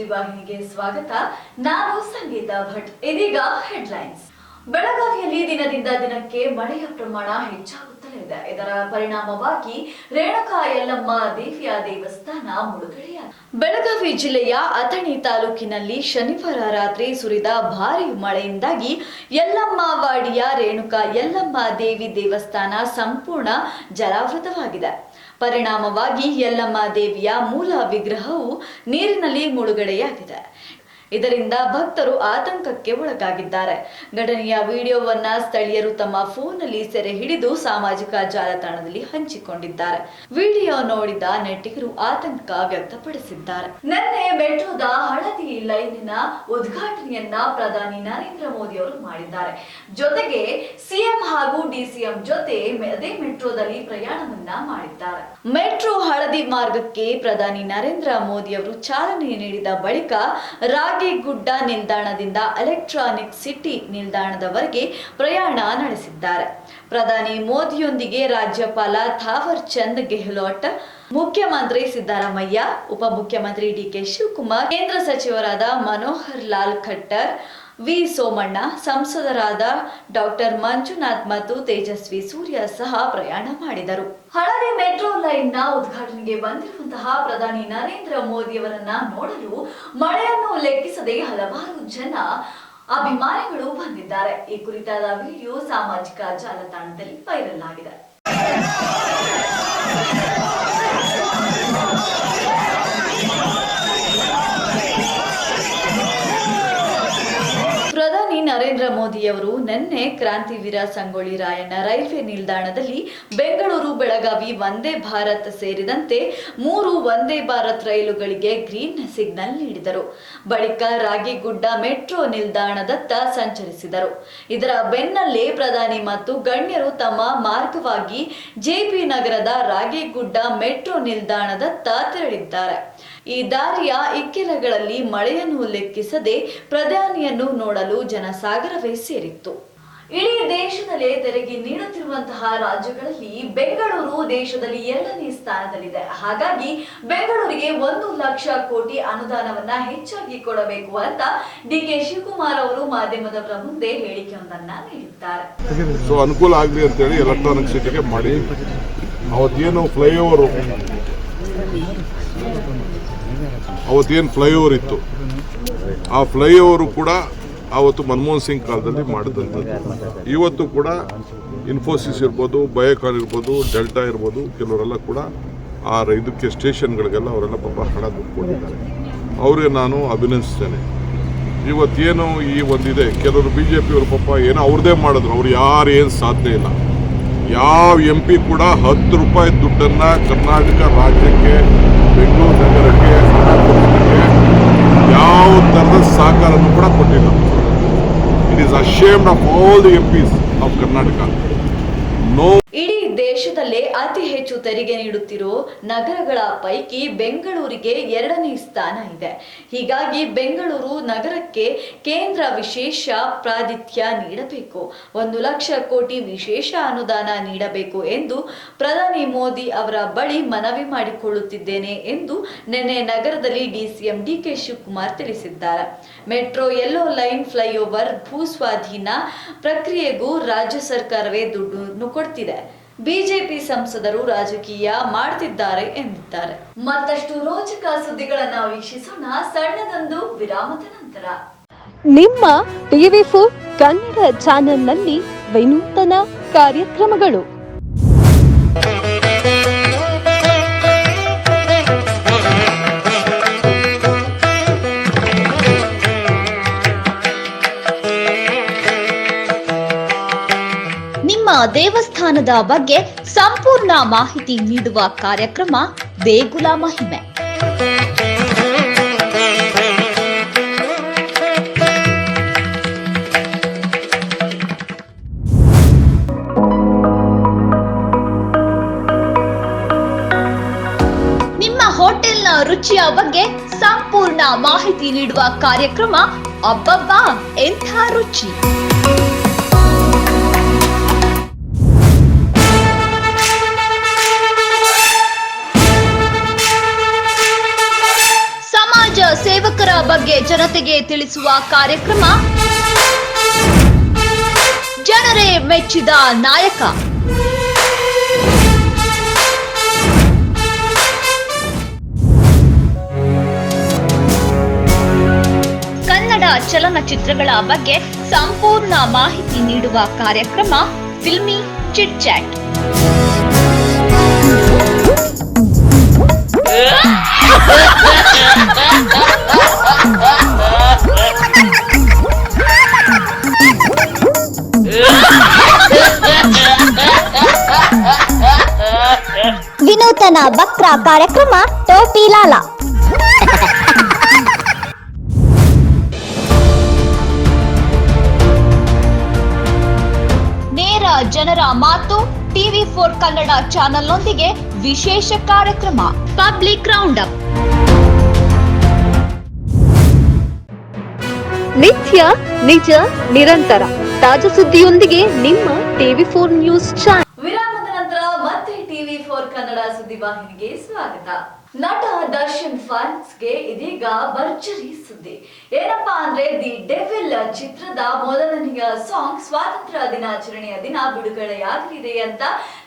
ಸುದ್ದಿವಾಹಿನಿಗೆ ಸ್ವಾಗತ. ನಾನು ಸಂಗೀತ ಭಟ್. ಇದೀಗ ಹೆಡ್ಲೈನ್ಸ್ ಬೆಳಗಾವಿಯಲ್ಲಿ ದಿನದಿಂದ ದಿನಕ್ಕೆ ಮಳೆಯ ಪ್ರಮಾಣ ಹೆಚ್ಚಾಗುತ್ತಲೇ ಇದೆ. ಇದರ ಪರಿಣಾಮವಾಗಿ ರೇಣುಕಾ ಯಲ್ಲಮ್ಮ ದೇವಿಯ ದೇವಸ್ಥಾನ ಮುಳುಗಡೆಯ ಬೆಳಗಾವಿ ಜಿಲ್ಲೆಯ ಅಥಣಿ ತಾಲೂಕಿನಲ್ಲಿ ಶನಿವಾರ ರಾತ್ರಿ ಸುರಿದ ಭಾರಿ ಮಳೆಯಿಂದಾಗಿ ಯಲ್ಲಮ್ಮ ವಾಡಿಯ ರೇಣುಕಾ ಯಲ್ಲಮ್ಮ ದೇವಿ ದೇವಸ್ಥಾನ ಸಂಪೂರ್ಣ ಜಲಾವೃತವಾಗಿದೆ. ಪರಿಣಾಮವಾಗಿ ಯಲ್ಲಮ್ಮ ದೇವಿಯ ಮೂಲ ವಿಗ್ರಹವು ನೀರಿನಲ್ಲಿ ಮುಳುಗಡೆಯಾಗಿದೆ. ಇದರಿಂದ ಭಕ್ತರು ಆತಂಕಕ್ಕೆ ಒಳಗಾಗಿದ್ದಾರೆ. ಘಟನೆಯ ವಿಡಿಯೋವನ್ನ ಸ್ಥಳೀಯರು ತಮ್ಮ ಫೋನ್ನಲ್ಲಿ ಸೆರೆ ಹಿಡಿದು ಸಾಮಾಜಿಕ ಜಾಲತಾಣದಲ್ಲಿ ಹಂಚಿಕೊಂಡಿದ್ದಾರೆ. ವಿಡಿಯೋ ನೋಡಿದ ನಟಿಗರು ಆತಂಕ ವ್ಯಕ್ತಪಡಿಸಿದ್ದಾರೆ. ನಿನ್ನೆ ಮೆಟ್ರೋದ ಹಳದಿ ಲೈನ್ನ ಉದ್ಘಾಟನೆಯನ್ನ ಪ್ರಧಾನಿ ನರೇಂದ್ರ ಮೋದಿ ಅವರು ಮಾಡಿದ್ದಾರೆ. ಜೊತೆಗೆ ಸಿಎಂ ಹಾಗೂ ಡಿಸಿಎಂ ಜೊತೆ ಅದೇ ಮೆಟ್ರೋದಲ್ಲಿ ಪ್ರಯಾಣವನ್ನ ಮಾಡಿದ್ದಾರೆ. ಮೆಟ್ರೋ ಹಳದಿ ಮಾರ್ಗಕ್ಕೆ ಪ್ರಧಾನಿ ನರೇಂದ್ರ ಮೋದಿ ಅವರು ಚಾಲನೆ ನೀಡಿದ ಬಳಿಕ ರಾಗೇಗುಡ್ಡ ನಿಲ್ದಾಣದಿಂದ ಎಲೆಕ್ಟ್ರಾನಿಕ್ ಸಿಟಿ ನಿಲ್ದಾಣದವರೆಗೆ ಪ್ರಯಾಣ ನಡೆಸಿದ್ದಾರೆ. ಪ್ರಧಾನಿ ಮೋದಿಯೊಂದಿಗೆ ರಾಜ್ಯಪಾಲ ಥಾವರ್ ಚಂದ್ ಗೆಹ್ಲೋಟ್, ಮುಖ್ಯಮಂತ್ರಿ ಸಿದ್ದರಾಮಯ್ಯ, ಉಪಮುಖ್ಯಮಂತ್ರಿ ಡಿಕೆ ಶಿವಕುಮಾರ್, ಕೇಂದ್ರ ಸಚಿವರಾದ ಮನೋಹರ್ ಲಾಲ್ ಖಟ್ಟರ್ ವಿ. ಸೋಮಣ್ಣ, ಸಂಸದರಾದ ಡಾಕ್ಟರ್ ಮಂಜುನಾಥ್ ಮತ್ತು ತೇಜಸ್ವಿ ಸೂರ್ಯ ಸಹ ಪ್ರಯಾಣ ಮಾಡಿದರು. ಹಳದಿ ಮೆಟ್ರೋ ಲೈನ್ನ ಉದ್ಘಾಟನೆಗೆ ಬಂದಿರುವಂತಹ ಪ್ರಧಾನಿ ನರೇಂದ್ರ ಮೋದಿಯವರನ್ನ ನೋಡಲು ಮಳೆಯನ್ನು ಲೆಕ್ಕಿಸದೆ ಹಲವಾರು ಜನ ಅಭಿಮಾನಿಗಳು ಬಂದಿದ್ದಾರೆ. ಈ ಕುರಿತಾದ ವಿಡಿಯೋ ಸಾಮಾಜಿಕ ಜಾಲತಾಣದಲ್ಲಿ ವೈರಲ್ ಆಗಿದೆ. ನರೇಂದ್ರ ಮೋದಿಯವರು ನಿನ್ನೆ ಕ್ರಾಂತಿವೀರ ಸಂಗೊಳ್ಳಿ ರಾಯಣ್ಣ ರೈಲ್ವೆ ನಿಲ್ದಾಣದಲ್ಲಿ ಬೆಂಗಳೂರು ಬೆಳಗಾವಿ ವಂದೇ ಭಾರತ್ ಸೇರಿದಂತೆ ಮೂರು ವಂದೇ ಭಾರತ್ ರೈಲುಗಳಿಗೆ ಗ್ರೀನ್ ಸಿಗ್ನಲ್ ನೀಡಿದರು. ಬಳಿಕ ರಾಗಿಗುಡ್ಡ ಮೆಟ್ರೋ ನಿಲ್ದಾಣದತ್ತ ಸಂಚರಿಸಿದರು. ಇದರ ಬೆನ್ನಲ್ಲೇ ಪ್ರಧಾನಿ ಮತ್ತು ಗಣ್ಯರು ತಮ್ಮ ಮಾರ್ಗವಾಗಿ ಜೆಪಿ ನಗರದ ರಾಗಿಗುಡ್ಡ ಮೆಟ್ರೋ ನಿಲ್ದಾಣದತ್ತ ತೆರಳಿದ್ದಾರೆ. ಈ ದಾರಿಯ ಇಕ್ಕೆಲಗಳಲ್ಲಿ ಮಳೆಯನ್ನು ಲೆಕ್ಕಿಸದೆ ಪ್ರಧಾನಿಯನ್ನು ನೋಡಲು ಜನಸಾಗರವೇ ಸೇರಿತ್ತು. ಇಡೀ ದೇಶದಲ್ಲೇ ತೆರಿಗೆ ನೀಡುತ್ತಿರುವಂತಹ ರಾಜ್ಯಗಳಲ್ಲಿ ಬೆಂಗಳೂರು ದೇಶದಲ್ಲಿ ಎರಡನೇ ಸ್ಥಾನದಲ್ಲಿದೆ. ಹಾಗಾಗಿ ಬೆಂಗಳೂರಿಗೆ ಒಂದು ಲಕ್ಷ ಕೋಟಿ ಅನುದಾನವನ್ನ ಹೆಚ್ಚಾಗಿ ಕೊಡಬೇಕು ಅಂತ ಡಿ ಕೆ ಶಿವಕುಮಾರ್ ಅವರು ಮಾಧ್ಯಮದವರ ಮುಂದೆ ಹೇಳಿಕೆಯೊಂದನ್ನ ನೀಡಿದ್ದಾರೆ. ಅನುಕೂಲ ಆಗಲಿ ಅಂತೇಳಿ ಎಲೆಕ್ಟ್ರಾನಿಕ್ ಸಿಟಿಗೆ ಮಾಡಿ. ಅವತ್ತೇನು ಫ್ಲೈಓವರು ಅವತ್ತೇನು ಫ್ಲೈಓವರ್ ಇತ್ತು. ಆ ಫ್ಲೈಓವರು ಕೂಡ ಆವತ್ತು ಮನಮೋಹನ್ ಸಿಂಗ್ ಕಾಲದಲ್ಲಿ ಮಾಡಿದಂಥದ್ದು. ಇವತ್ತು ಕೂಡ ಇನ್ಫೋಸಿಸ್ ಇರ್ಬೋದು ಬಯೋಕಾನ್ ಇರ್ಬೋದು ಡೆಲ್ಟಾ ಇರ್ಬೋದು, ಕೆಲವರೆಲ್ಲ ಕೂಡ ಆ ಇದಕ್ಕೆ ಸ್ಟೇಷನ್ಗಳಿಗೆಲ್ಲ ಅವರೆಲ್ಲ ಪಾಪ ಹಣ ದುಡ್ಡು ಕೊಟ್ಟಿದ್ದಾರೆ ಅವ್ರಿಗೆ ನಾನು ಅಭಿನಂದಿಸ್ತೇನೆ. ಇವತ್ತೇನು ಈ ಒಂದಿದೆ, ಕೆಲವರು ಬಿ ಜೆ ಪಿಯವರು ಪಾಪ ಏನೋ ಅವ್ರದ್ದೇ ಮಾಡಿದ್ರು. ಅವ್ರು ಯಾರು ಏನು ಸಾಧ್ಯ ಇಲ್ಲ. ಯಾವ ಎಂ ಪಿ ಕೂಡ ಹತ್ತು ರೂಪಾಯಿ ದುಡ್ಡನ್ನು ಕರ್ನಾಟಕ ರಾಜ್ಯಕ್ಕೆ, ಬೆಂಗಳೂರು ನಗರಕ್ಕೆ ಯಾವ ಥರದ ಸಹಕಾರವನ್ನು ಕೂಡ ಕೊಟ್ಟಿಲ್ಲ. It is ashamed of all the MPs of Karnataka no ದೇಶದಲ್ಲೇ ಅತಿ ಹೆಚ್ಚು ತೆರಿಗೆ ನೀಡುತ್ತಿರೋ ನಗರಗಳ ಪೈಕಿ ಬೆಂಗಳೂರಿಗೆ ಎರಡನೇ ಸ್ಥಾನ ಇದೆ. ಹೀಗಾಗಿ ಬೆಂಗಳೂರು ನಗರಕ್ಕೆ ಕೇಂದ್ರ ವಿಶೇಷ ಪ್ರಾತಿಥ್ಯ ನೀಡಬೇಕು. ಒಂದು ಲಕ್ಷ ಕೋಟಿ ವಿಶೇಷ ಅನುದಾನ ನೀಡಬೇಕು ಎಂದು ಪ್ರಧಾನಿ ಮೋದಿ ಅವರ ಬಳಿ ಮನವಿ ಮಾಡಿಕೊಳ್ಳುತ್ತಿದ್ದೇನೆ ಎಂದು ನಿನ್ನೆ ನಗರದಲ್ಲಿ ಡಿಸಿಎಂ ಡಿಕೆ ಶಿವಕುಮಾರ್ ತಿಳಿಸಿದ್ದಾರೆ. ಮೆಟ್ರೋ ಯೆಲ್ಲೋ ಲೈನ್ ಫ್ಲೈಓವರ್ ಭೂಸ್ವಾಧೀನ ಪ್ರಕ್ರಿಯೆಗೂ ರಾಜ್ಯ ಸರ್ಕಾರವೇ ದುಡ್ಡನ್ನು ಕೊಡ್ತಿದೆ. ಬಿಜೆಪಿ ಸಂಸದರು ರಾಜಕೀಯ ಮಾಡ್ತಿದ್ದಾರೆ ಎಂದಿದ್ದಾರೆ. ಮತ್ತಷ್ಟು ರೋಚಕ ಸುದ್ದಿಗಳನ್ನ ವೀಕ್ಷಿಸೋಣ ಸಣ್ಣದೊಂದು ವಿರಾಮದ ನಂತರ. ನಿಮ್ಮ ಟಿವಿ ಫೋರ್ ಕನ್ನಡ ಚಾನೆಲ್ನಲ್ಲಿ ವಿನೂತನ ಕಾರ್ಯಕ್ರಮಗಳು. ದೇವಸ್ಥಾನದ ಬಗ್ಗೆ ಸಂಪೂರ್ಣ ಮಾಹಿತಿ ನೀಡುವ ಕಾರ್ಯಕ್ರಮ ದೇಗುಲ ಮಹಿಮೆ. ನಿಮ್ಮ ಹೋಟೆಲ್ನ ರುಚಿಯ ಬಗ್ಗೆ ಸಂಪೂರ್ಣ ಮಾಹಿತಿ ನೀಡುವ ಕಾರ್ಯಕ್ರಮ ಅಬ್ಬಬ್ಬಾ ಎಂಥ ರುಚಿ. ತಿಳಿಸುವ ಕಾರ್ಯಕ್ರಮ. ಜನರೇ ಮೆಚ್ಚಿದ ನಾಯಕ. ಕನ್ನಡ ಚಲನಚಿತ್ರಗಳ ಬಗ್ಗೆ ಸಂಪೂರ್ಣ ಮಾಹಿತಿ ನೀಡುವ ಕಾರ್ಯಕ್ರಮ ಫಿಲ್ಮಿ ಚಿಟ್ ಚಾಟ್. ವಿನೂತನ ಬಕ್ರ ಕಾರ್ಯಕ್ರಮ ಟೋಪಿ ಲಾಲ. ನೇರ ಜನರ ಮಾತು ಟಿವಿ ಫೋರ್ ಕನ್ನಡ ಚಾನೆಲ್ನೊಂದಿಗೆ ವಿಶೇಷ ಕಾರ್ಯಕ್ರಮ. ಪಬ್ಲಿಕ್ ರೌಂಡ್ ಅಪ್ ನಿತ್ಯ ನಿಜ ನಿರಂತರ. ತಾಜಾ ಸುದ್ದಿಯೊಂದಿಗೆ ನಿಮ್ಮ ಟಿವಿ ಫೋರ್ ನ್ಯೂಸ್ ಚಾನೆಲ್ ವಿರಾಮದ ನಂತರ ಮತ್ತೆ ಟಿವಿ ಫೋರ್ ಸುದ್ದಿವಾಹಿನಿಗೆ ಸ್ವಾಗತ. ನಟ ದರ್ಶನ್ ಫ್ಯಾನ್ಸ್ಗೆ ಇದೀಗ ಭರ್ಜರಿ ಸುದ್ದಿ. ಏನಪ್ಪಾ ಅಂದ್ರೆ, ದಿ ಡೆವಿಲ್ ಚಿತ್ರದ ಮೊದಲನೆಯ ಸಾಂಗ್ ಸ್ವಾತಂತ್ರ್ಯ ದಿನಾಚರಣೆಯ ದಿನ ಬಿಡುಗಡೆಯಾಗಲಿದೆ ಅಂತ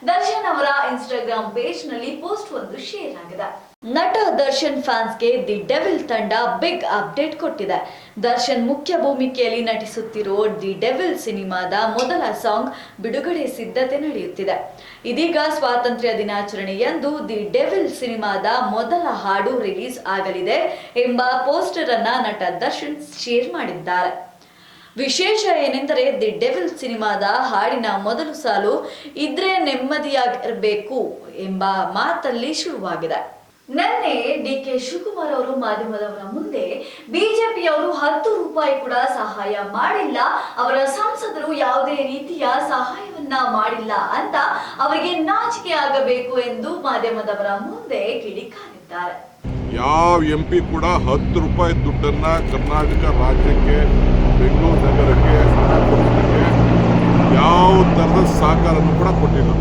ದರ್ಶನ್ ಅವರ ಇನ್ಸ್ಟಾಗ್ರಾಮ್ ಪೇಜ್ನಲ್ಲಿ ಪೋಸ್ಟ್ ಒಂದು ಶೇರ್ ಆಗಿದೆ. ನಟ ದರ್ಶನ್ ಫ್ಯಾನ್ಸ್ಗೆ ದಿ ಡೆವಿಲ್ ತಂಡ ಬಿಗ್ ಅಪ್ಡೇಟ್ ಕೊಟ್ಟಿದೆ. ದರ್ಶನ್ ಮುಖ್ಯ ಭೂಮಿಕೆಯಲ್ಲಿ ನಟಿಸುತ್ತಿರೋ ದಿ ಡೆವಿಲ್ ಸಿನಿಮಾದ ಮೊದಲ ಸಾಂಗ್ ಬಿಡುಗಡೆ ಸಿದ್ಧತೆ ನಡೆಯುತ್ತಿದೆ. ಇದೀಗ ಸ್ವಾತಂತ್ರ್ಯ ದಿನಾಚರಣೆಯಂದು ದಿ ಡೆವಿಲ್ ಸಿನಿಮಾದ ಮೊದಲ ಹಾಡು ರಿಲೀಸ್ ಆಗಲಿದೆ ಎಂಬ ಪೋಸ್ಟರ್ ಅನ್ನ ನಟ ದರ್ಶನ್ ಶೇರ್ ಮಾಡಿದ್ದಾರೆ. ವಿಶೇಷ ಏನೆಂದರೆ ದಿ ಡೆವಿಲ್ ಸಿನಿಮಾದ ಹಾಡಿನ ಮೊದಲು ಸಾಲು ಇದ್ರೆ ನೆಮ್ಮದಿಯಾಗಿರಬೇಕು ಎಂಬ ಮಾತಲ್ಲಿ ಶುರುವಾಗಿದೆ. ನಿನ್ನೆ ಡಿ ಕೆ ಶಿವಕುಮಾರ್ ಅವರು ಮಾಧ್ಯಮದವರ ಮುಂದೆ ಬಿಜೆಪಿಯವರು ಹತ್ತು ರೂಪಾಯಿ ಕೂಡ ಸಹಾಯ ಮಾಡಿಲ್ಲ. ಅವರ ಸಂಸದರು ಯಾವುದೇ ರೀತಿಯ ಸಹಾಯವನ್ನ ಮಾಡಿಲ್ಲ ಅಂತ ಅವರಿಗೆ ನಾಚಿಕೆ ಆಗಬೇಕು ಎಂದು ಮಾಧ್ಯಮದವರ ಮುಂದೆ ಕಿಡಿಕಾರಿದ್ದಾರೆ ಯಾವ ಎಂ ಪಿ ಕೂಡ ಹತ್ತು ರೂಪಾಯಿ ದುಡ್ಡನ್ನ ಕರ್ನಾಟಕ ರಾಜ್ಯಕ್ಕೆ, ಬೆಂಗಳೂರು ನಗರಕ್ಕೆ ಯಾವ ತರದ ಸಹಕಾರವನ್ನು ಕೂಡ ಕೊಟ್ಟಿಲ್ಲ.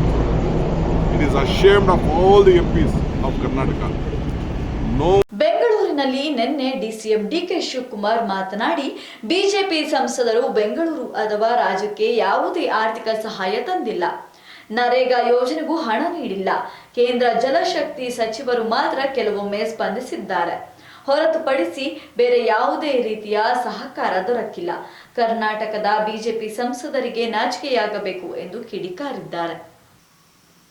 It is ashamed of all the MPs of Karnataka no ಬೆಂಗಳೂರಿನಲ್ಲಿ ನಿನ್ನೆ ಡಿಸಿಎಂ ಡಿಕೆ ಶಿವಕುಮಾರ್ ಮಾತನಾಡಿ, ಬಿಜೆಪಿ ಸಂಸದರು ಬೆಂಗಳೂರು ಅಥವಾ ರಾಜ್ಯಕ್ಕೆ ಯಾವುದೇ ಆರ್ಥಿಕ ಸಹಾಯ ತಂದಿಲ್ಲ. ನರೇಗಾ ಯೋಜನೆಗೂ ಹಣ ನೀಡಿಲ್ಲ. ಕೇಂದ್ರ ಜಲಶಕ್ತಿ ಸಚಿವರು ಮಾತ್ರ ಕೆಲವೊಮ್ಮೆ ಸ್ಪಂದಿಸಿದ್ದಾರೆ. ಹೊರತುಪಡಿಸಿ ಬೇರೆ ಯಾವುದೇ ರೀತಿಯ ಸಹಕಾರ ದೊರಕಿಲ್ಲ. ಕರ್ನಾಟಕದ ಬಿಜೆಪಿ ಸಂಸದರಿಗೆ ನಾಚಿಕೆಯಾಗಬೇಕು ಎಂದು ಕಿಡಿಕಾರಿದ್ದಾರೆ.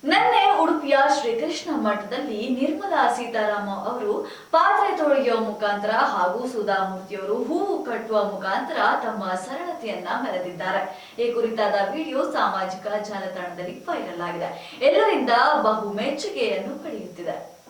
ನಿನ್ನೆ ಉಡುಪಿಯ ಶ್ರೀಕೃಷ್ಣ ಮಠದಲ್ಲಿ ನಿರ್ಮಲಾ ಸೀತಾರಾಮ ಅವರು ಪಾತ್ರೆ ತೊಳೆಯುವ ಮುಖಾಂತರ ಹಾಗೂ ಸುಧಾಮೂರ್ತಿಯವರು ಹೂವು ಕಟ್ಟುವ ಮುಖಾಂತರ ತಮ್ಮ ಸರಳತೆಯನ್ನ ಮೆರೆದಿದ್ದಾರೆ. ಈ ಕುರಿತಾದ ವಿಡಿಯೋ ಸಾಮಾಜಿಕ ಜಾಲತಾಣದಲ್ಲಿ ವೈರಲ್ ಆಗಿದೆ. ಎಲ್ಲರಿಂದ ಬಹು ಮೆಚ್ಚುಗೆಯನ್ನು ಪಡೆಯುತ್ತಿದೆ.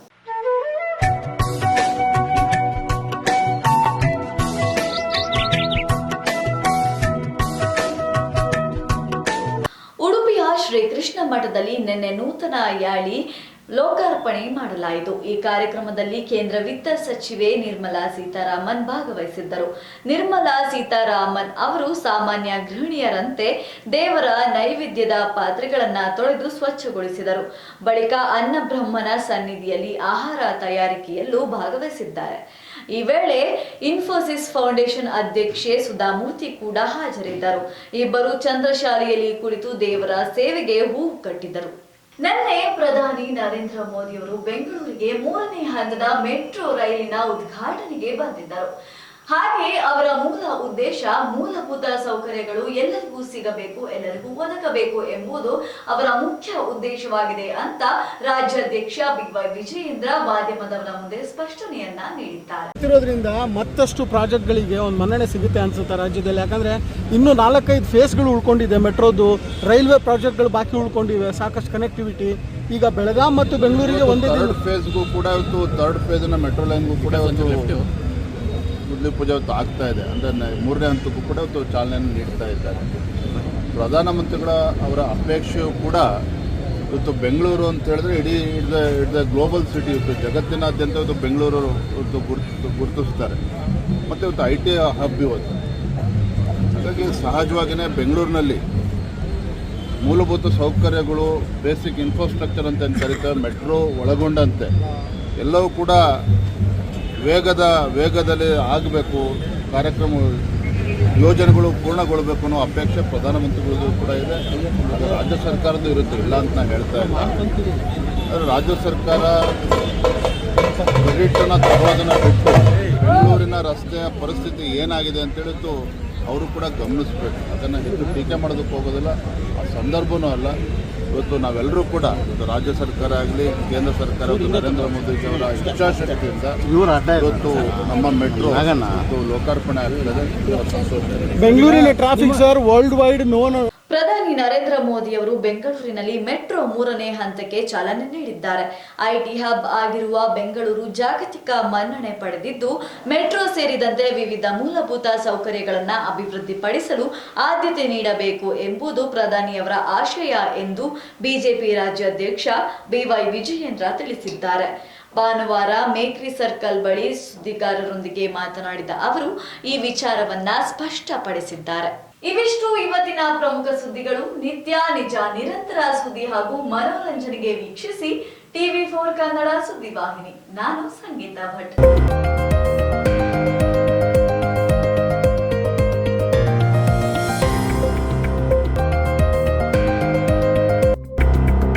ಉಡುಪಿಯ ಶ್ರೀಕೃಷ್ಣ ಮಠದಲ್ಲಿ ನಿನ್ನೆ ನೂತನ ಯಾಳಿ ಲೋಕಾರ್ಪಣೆ ಮಾಡಲಾಯಿತು. ಈ ಕಾರ್ಯಕ್ರಮದಲ್ಲಿ ಕೇಂದ್ರ ವಿತ್ತ ಸಚಿವೆ ನಿರ್ಮಲಾ ಸೀತಾರಾಮನ್ ಭಾಗವಹಿಸಿದ್ದರು. ನಿರ್ಮಲಾ ಸೀತಾರಾಮನ್ ಅವರು ಸಾಮಾನ್ಯ ಗೃಹಿಣಿಯರಂತೆ ದೇವರ ನೈವೇದ್ಯದ ಪಾತ್ರೆಗಳನ್ನ ತೊಳೆದು ಸ್ವಚ್ಛಗೊಳಿಸಿದರು. ಬಳಿಕ ಅನ್ನಬ್ರಹ್ಮನ ಸನ್ನಿಧಿಯಲ್ಲಿ ಆಹಾರ ತಯಾರಿಕೆಯಲ್ಲೂ ಭಾಗವಹಿಸಿದ್ದಾರೆ. ಈ ವೇಳೆ ಇನ್ಫೋಸಿಸ್ ಫೌಂಡೇಶನ್ ಅಧ್ಯಕ್ಷೆ ಸುಧಾಮೂರ್ತಿ ಕೂಡ ಹಾಜರಿದ್ದರು. ಇಬ್ಬರು ಚಂದ್ರಶಾಲೆಯಲ್ಲಿ ಕುಳಿತು ದೇವರ ಸೇವೆಗೆ ಹೂವು ಕಟ್ಟಿದ್ದರು. ನಿನ್ನೆ ಪ್ರಧಾನಿ ನರೇಂದ್ರ ಮೋದಿಯವರು ಬೆಂಗಳೂರಿಗೆ ಮೂರನೇ ಹಂತದ ಮೆಟ್ರೋ ರೈಲಿನ ಉದ್ಘಾಟನೆಗೆ ಬಂದಿದ್ದರು. ಹಾಗೆ ಅವರ ಮೂಲ ಉದ್ದೇಶ ಮೂಲಭೂತ ಸೌಕರ್ಯಗಳು ಎಲ್ಲರಿಗೂ ಸಿಗಬೇಕು ಎಲ್ಲರಿಗೂ ಒದಗಬೇಕು ಎಂಬುದು ಅವರ ಮುಖ್ಯ ಉದ್ದೇಶವಾಗಿದೆ ಅಂತ ರಾಜ್ಯಾಧ್ಯಕ್ಷ ಬಿವೈ ವಿಜಯೇಂದ್ರ ಮಾಧ್ಯಮದವರ ಮುಂದೆ ಸ್ಪಷ್ಟನೆಯನ್ನ ನೀಡಿದ್ದಾರೆ. ಇರೋದ್ರಿಂದ ಮತ್ತಷ್ಟು ಪ್ರಾಜೆಕ್ಟ್ಗಳಿಗೆ ಒಂದು ಮನ್ನಣೆ ಸಿಗುತ್ತೆ ಅನ್ಸುತ್ತೆ ರಾಜ್ಯದಲ್ಲಿ. ಯಾಕಂದ್ರೆ ಇನ್ನು ನಾಲ್ಕೈದು ಫೇಸ್ಗಳು ಉಳ್ಕೊಂಡಿದೆ ಮೆಟ್ರೋದು ರೈಲ್ವೆ ಪ್ರಾಜೆಕ್ಟ್ಗಳು ಬಾಕಿ ಉಳ್ಕೊಂಡಿವೆ ಸಾಕಷ್ಟು ಕನೆಕ್ಟಿವಿಟಿ ಈಗ ಬೆಳಗಾಂ ಮತ್ತು ಬೆಂಗಳೂರಿಗೆ ಒಂದೇ ದಿನ ಫೇಸ್ಗೂ ಕೂಡ ಇವತ್ತು ಥರ್ಡ್ ಫೇಸ್ನ ಮೆಟ್ರೋ ಲೈನ್ಗೂ ಕೂಡ ಇವತ್ತು ಗುದ್ಲಿ ಪೂಜೆ ಇವತ್ತು ಆಗ್ತಾ ಇದೆ. ಅಂದರೆ ಮೂರನೇ ಹಂತಕ್ಕೂ ಕೂಡ ಇವತ್ತು ಚಾಲನೆಯನ್ನು ನೀಡ್ತಾ ಇದ್ದಾರೆ. ಪ್ರಧಾನಮಂತ್ರಿಗಳ ಅವರ ಅಪೇಕ್ಷೆಯು ಕೂಡ ಇವತ್ತು ಬೆಂಗಳೂರು ಅಂತ ಹೇಳಿದ್ರೆ ಇಡೀ ಇಡ್ದ ಇಡ್ದ ಗ್ಲೋಬಲ್ ಸಿಟಿ ಇವತ್ತು ಜಗತ್ತಿನಾದ್ಯಂತ ಇವತ್ತು ಬೆಂಗಳೂರು ಇವತ್ತು ಗುರುತು, ಗುರುತಿಸ್ತಾರೆ. ಮತ್ತು ಇವತ್ತು ಐ ಟಿ ಹಬ್ ಇವತ್ತು. ಹಾಗಾಗಿ ಸಹಜವಾಗಿಯೇ ಬೆಂಗಳೂರಿನಲ್ಲಿ ಮೂಲಭೂತ ಸೌಕರ್ಯಗಳು, ಬೇಸಿಕ್ ಇನ್ಫ್ರಾಸ್ಟ್ರಕ್ಚರ್ ಅಂತ ಏನು ಕರೀತಾರೆ, ಮೆಟ್ರೋ ಒಳಗೊಂಡಂತೆ, ಎಲ್ಲವೂ ಕೂಡ ವೇಗದ, ವೇಗದಲ್ಲಿ ಆಗಬೇಕು, ಕಾರ್ಯಕ್ರಮ, ಯೋಜನೆಗಳು ಪೂರ್ಣಗೊಳ್ಳಬೇಕು ಅನ್ನೋ ಅಪೇಕ್ಷೆ ಪ್ರಧಾನಮಂತ್ರಿಗಳಿಗೂ ಕೂಡ ಇದೆ. ರಾಜ್ಯ ಸರ್ಕಾರದ್ದು ಇರುತ್ತೆ, ಇಲ್ಲ ಅಂತ ನಾನು ಹೇಳ್ತಾ ಇಲ್ಲ. ಆದರೆ ರಾಜ್ಯ ಸರ್ಕಾರ ಕ್ರೆಡಿಟನ್ನು ತಗೊಳ್ಳೋದನ್ನು ಬಿಟ್ಟು ಬೆಂಗಳೂರಿನ ರಸ್ತೆಯ ಪರಿಸ್ಥಿತಿ ಏನಾಗಿದೆ ಅಂತೇಳಿದ್ದು ಅವರು ಕೂಡ ಗಮನಿಸಬೇಕು. ಅದನ್ನು ಹೆಚ್ಚು ಟೀಕೆ ಮಾಡೋದಕ್ಕೆ ಹೋಗೋದಿಲ್ಲ. ಆ ಸಂದರ್ಭವೂ ಅಲ್ಲ. ಇವತ್ತು ನಾವೆಲ್ಲರೂ ಕೂಡ ಇವತ್ತು ರಾಜ್ಯ ಸರ್ಕಾರ ಆಗಲಿ ಕೇಂದ್ರ ಸರ್ಕಾರ ನರೇಂದ್ರ ಮೋದಿ ಅವರ ಇಚ್ಛಾಶಕ್ತಿಯಿಂದ ಇವತ್ತು ನಮ್ಮ ಮೆಟ್ರೋ ಇವತ್ತು ಲೋಕಾರ್ಪಣೆ ಆಗ್ತದೆ. ಬೆಂಗಳೂರಿನ traffic sir world wide known ಪ್ರಧಾನಿ ನರೇಂದ್ರ ಮೋದಿ ಅವರು ಬೆಂಗಳೂರಿನಲ್ಲಿ ಮೆಟ್ರೋ ಮೂರನೇ ಹಂತಕ್ಕೆ ಚಾಲನೆ ನೀಡಿದ್ದಾರೆ. ಐಟಿ ಹಬ್ ಆಗಿರುವ ಬೆಂಗಳೂರು ಜಾಗತಿಕ ಮನ್ನಣೆ ಪಡೆದಿದ್ದು, ಮೆಟ್ರೋ ಸೇರಿದಂತೆ ವಿವಿಧ ಮೂಲಭೂತ ಸೌಕರ್ಯಗಳನ್ನು ಅಭಿವೃದ್ಧಿಪಡಿಸಲು ಆದ್ಯತೆ ನೀಡಬೇಕು ಎಂಬುದು ಪ್ರಧಾನಿಯವರ ಆಶಯ ಎಂದು ಬಿಜೆಪಿ ರಾಜ್ಯಾಧ್ಯಕ್ಷ ಬಿವೈ ವಿಜಯೇಂದ್ರ ತಿಳಿಸಿದ್ದಾರೆ. ಭಾನುವಾರ ಮೇಕ್ರಿ ಸರ್ಕಲ್ ಬಳಿ ಸುದ್ದಿಗಾರರೊಂದಿಗೆ ಮಾತನಾಡಿದ ಅವರು, ಈ ವಿಚಾರವನ್ನ ಸ್ಪಷ್ಟಪಡಿಸಿದ್ದಾರೆ. ಇವಿಷ್ಟು ಇವತ್ತಿನ ಪ್ರಮುಖ ಸುದ್ದಿಗಳು. ನಿತ್ಯ, ನಿಜ, ನಿರಂತರ ಸುದ್ದಿ ಹಾಗೂ ಮನೋರಂಜನೆಗೆ ವೀಕ್ಷಿಸಿ ಟಿವಿ ಫೋರ್ ಕನ್ನಡ ಸುದ್ದಿವಾಹಿನಿ. ನಾನು ಸಂಗೀತ ಭಟ್.